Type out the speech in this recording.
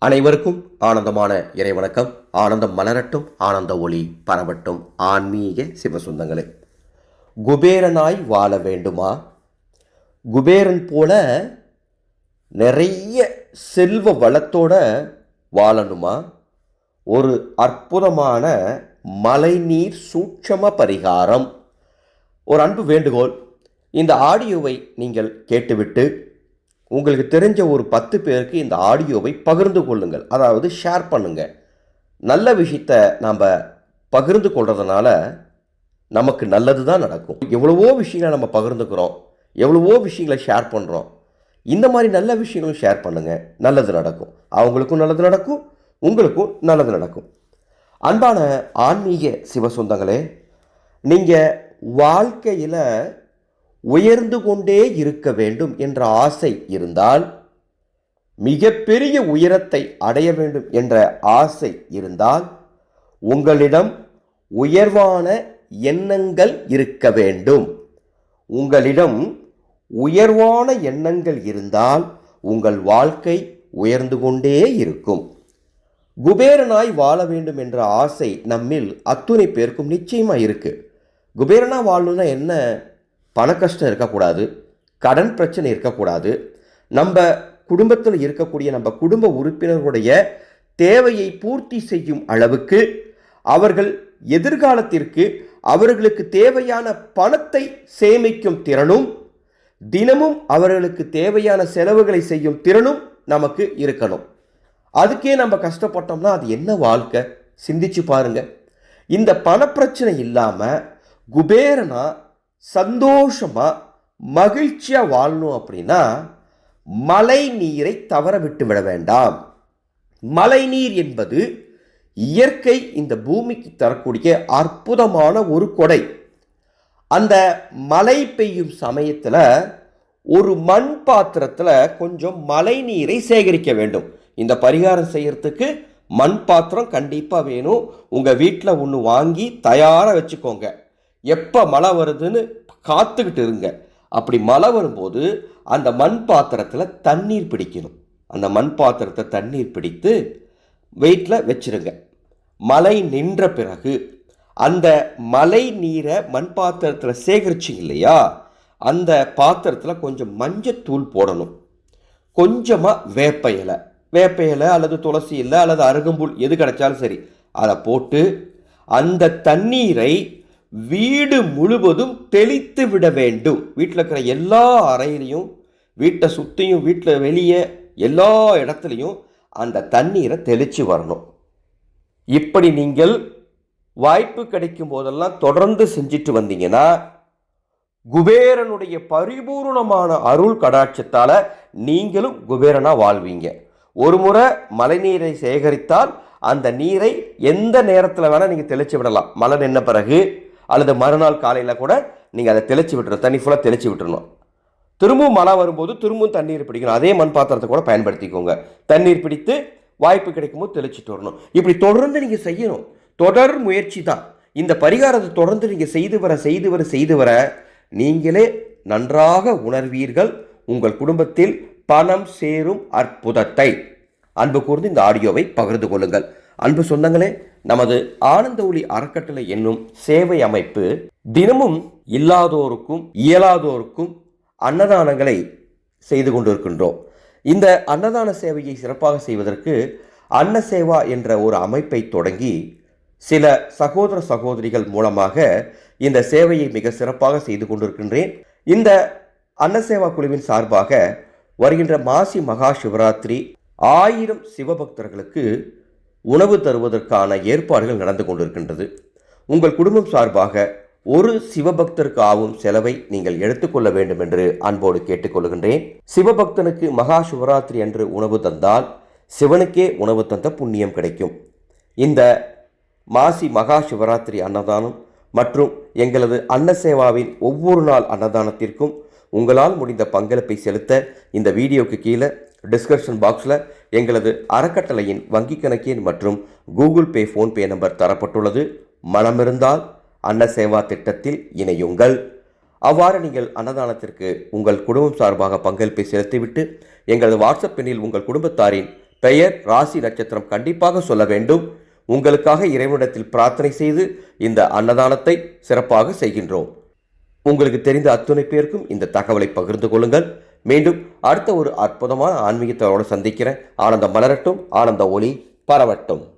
அனைவருக்கும் ஆனந்தமான இறைவணக்கம். ஆனந்தம் மலரட்டும் ஆனந்த ஒளி பரவட்டும். ஆன்மீக சிவசுந்தங்களே குபேரனாய் வாழ வேண்டுமா? குபேரன் போல நிறைய செல்வ வளத்தோட வாழணுமா? ஒரு அற்புதமான மழைநீர் சூட்சம பரிகாரம். ஒரு அன்பு வேண்டுகோள் இந்த ஆடியோவை நீங்கள் கேட்டுவிட்டு உங்களுக்கு தெரிஞ்ச ஒரு பத்து பேருக்கு இந்த ஆடியோவை பகிர்ந்து கொள்ளுங்கள். அதாவது ஷேர் பண்ணுங்கள் நல்ல விஷயத்த நாம் பகிர்ந்து கொள்கிறதுனால நமக்கு நல்லது தான் நடக்கும். எவ்வளவோ விஷயங்களை நம்ம பகிர்ந்துக்கிறோம். எவ்வளவோ விஷயங்களை ஷேர் பண்ணுறோம் இந்த மாதிரி நல்ல விஷயங்களும் ஷேர் பண்ணுங்கள் நல்லது நடக்கும். அவங்களுக்கும் நல்லது நடக்கும். உங்களுக்கும் நல்லது நடக்கும். அன்பான ஆன்மீக சிவசொந்தங்களே நீங்கள் வாழ்க்கையில் உயர்ந்து கொண்டே இருக்க வேண்டும் என்ற ஆசை இருந்தால் மிகப்பெரிய உயரத்தை அடைய வேண்டும் என்ற ஆசை இருந்தால் உங்களிடம் உயர்வான எண்ணங்கள் இருக்க வேண்டும். உங்களிடம் உயர்வான எண்ணங்கள் இருந்தால் உங்கள் வாழ்க்கை உயர்ந்து கொண்டே இருக்கும். குபேரனாய் வாழ வேண்டும் என்ற ஆசை நம்மில் அத்துணை பேருக்கும் நிச்சயமாக இருக்குது குபேரனா வாழணும்னா என்ன? பண கஷ்டம் இருக்கக்கூடாது கடன் பிரச்சனை இருக்கக்கூடாது. நம்ம குடும்பத்தில் இருக்கக்கூடிய நம்ம குடும்ப உறுப்பினர்களுடைய தேவையை பூர்த்தி செய்யும் அளவுக்கு அவர்கள் எதிர்காலத்திற்கு அவர்களுக்கு தேவையான பணத்தை சேமிக்கும் திறனும் தினமும் அவர்களுக்கு தேவையான செலவுகளை செய்யும் திறனும் நமக்கு இருக்கணும். அதுக்கே நம்ம கஷ்டப்பட்டோம்னா அது என்ன வாழ்க்கை? சிந்திச்சு பாருங்க. இந்த பணப்பிரச்சனை இல்லாமல் குபேரனா சந்தோஷமாக மகிழ்ச்சியாக வாழணும் அப்படின்னா மழை நீரை தவற விட்டு விட வேண்டாம். மழை நீர் என்பது இயற்கை இந்த பூமிக்கு தரக்கூடிய அற்புதமான ஒரு கொடை. அந்த மழை பெய்யும் சமயத்தில் ஒரு மண் பாத்திரத்தில் கொஞ்சம் மழை நீரை சேகரிக்க வேண்டும். இந்த பரிகாரம் செய்கிறதுக்கு மண் பாத்திரம் கண்டிப்பாக வேணும். உங்கள் வீட்டில் ஒன்று வாங்கி தயாராக வச்சுக்கோங்க. எப்போ மழை வருதுன்னு காத்துக்கிட்டு இருங்க. அப்படி மழை வரும்போது அந்த மண் பாத்திரத்தில் தண்ணீர் பிடிக்கணும். அந்த மண் பாத்திரத்தை தண்ணீர் பிடித்து வெயிட்டில் வச்சுருங்க. மழை நின்ற பிறகு அந்த மழை நீரை மண் பாத்திரத்தில் சேகரிச்சிங்க இல்லையா? அந்த பாத்திரத்தில் கொஞ்சம் மஞ்சத்தூள் போடணும். கொஞ்சமாக வேப்ப இலை. வேப்ப இலை அல்லது துளசி இலை அல்லது அருகம்புல் எது கிடைச்சாலும் சரி அதை போட்டு அந்த தண்ணீரை வீடு முழுவதும் தெளித்து விட வேண்டும். வீட்டில் இருக்கிற எல்லா அறையிலையும் வீட்டை சுற்றியும் வீட்டில் வெளியே எல்லா இடத்துலையும் அந்த தண்ணீரை தெளித்து வரணும். இப்படி நீங்கள் வாய்ப்பு கிடைக்கும் போதெல்லாம் தொடர்ந்து செஞ்சுட்டு வந்தீங்கன்னா குபேரனுடைய பரிபூர்ணமான அருள் கடாட்சத்தால் நீங்களும் குபேரனாக வாழ்வீங்க. ஒரு முறை மழைநீரை சேகரித்தால் அந்த நீரை எந்த நேரத்தில் வேணால் நீங்கள் தெளிச்சு விடலாம். மழை நின்ன பிறகு அல்லது மறுநாள் காலையில் கூட நீங்கள் அதை தெளிச்சு விட்டுறணும். தண்ணி ஃபுல்லாக தெளிச்சு விட்டுறணும். திரும்பவும் மழை வரும்போது திரும்பவும் தண்ணீர் பிடிக்கணும். அதே மண் பாத்திரத்தை கூட பயன்படுத்திக்கோங்க. தண்ணீர் பிடித்து வாய்ப்பு கிடைக்கும்போது தெளிச்சுட்டு வரணும். இப்படி தொடர்ந்து நீங்கள் செய்யணும். தொடர் முயற்சி தான். இந்த பரிகாரத்தை தொடர்ந்து நீங்கள் செய்து வர செய்து வர செய்து வர நீங்களே நன்றாக உணர்வீர்கள். உங்கள் குடும்பத்தில் பணம் சேரும் அற்புதத்தை. அன்பு கூர்ந்து இந்த ஆடியோவை பகிர்ந்து கொள்ளுங்கள். அன்பு சொந்தங்களே நமது ஆனந்த ஒளி அறக்கட்டளை என்னும் சேவை அமைப்பு தினமும் இல்லாதோருக்கும் இயலாதோருக்கும் அன்னதானங்களை செய்து கொண்டிருக்கின்றோம். இந்த அன்னதான சேவையை சிறப்பாக செய்வதற்கு அன்ன சேவா என்ற ஒரு அமைப்பை தொடங்கி சில சகோதர சகோதரிகள் மூலமாக இந்த சேவையை மிக சிறப்பாக செய்து கொண்டிருக்கின்றேன். இந்த அன்னசேவா குழுவின் சார்பாக வருகின்ற மாசி மகா சிவராத்திரி ஆயிரம் சிவபக்தர்களுக்கு உணவு தருவதற்கான ஏற்பாடுகள் நடந்து கொண்டிருக்கின்றது. உங்கள் குடும்பம் சார்பாக ஒரு சிவபக்தருக்கு ஆகும் செலவை நீங்கள் எடுத்துக்கொள்ள வேண்டும் என்று அன்போடு கேட்டுக்கொள்கின்றேன் சிவபக்தனுக்கு மகா சிவராத்திரி அன்று உணவு தந்தால் சிவனுக்கே உணவு தந்த புண்ணியம் கிடைக்கும். இந்த மாசி மகா சிவராத்திரி அன்னதானம் மற்றும் எங்களது அன்னசேவாவின் ஒவ்வொரு நாள் அன்னதானத்திற்கும் உங்களால் முடிந்த பங்களிப்பை செலுத்த இந்த வீடியோக்கு கீழே டிஸ்கிரிப்ஷன் பாக்ஸில் எங்களது அறக்கட்டளையின் வங்கிக் கணக்கின் மற்றும் கூகுள் பே ஃபோன்பே நம்பர் தரப்பட்டுள்ளது. மனமிருந்தால் அன்ன சேவா திட்டத்தில் இணையுங்கள். அவ்வாறு நீங்கள் அன்னதானத்திற்கு உங்கள் குடும்பம் சார்பாக பங்களிப்பை செலுத்திவிட்டு எங்களது வாட்ஸ்அப் பெண்ணில் உங்கள் குடும்பத்தாரின் பெயர் ராசி நட்சத்திரம் கண்டிப்பாக சொல்ல வேண்டும். உங்களுக்காக இறைவனிடத்தில் பிரார்த்தனை செய்து இந்த அன்னதானத்தை சிறப்பாக செய்கின்றோம். உங்களுக்கு தெரிந்த அத்துணை பேருக்கும் இந்த தகவலை பகிர்ந்து கொள்ளுங்கள். மீண்டும் அடுத்த ஒரு அற்புதமான ஆன்மீகத்தோடு சந்திக்கிறேன். ஆனந்தம் மலரட்டும் ஆனந்த ஒளி பரவட்டும்.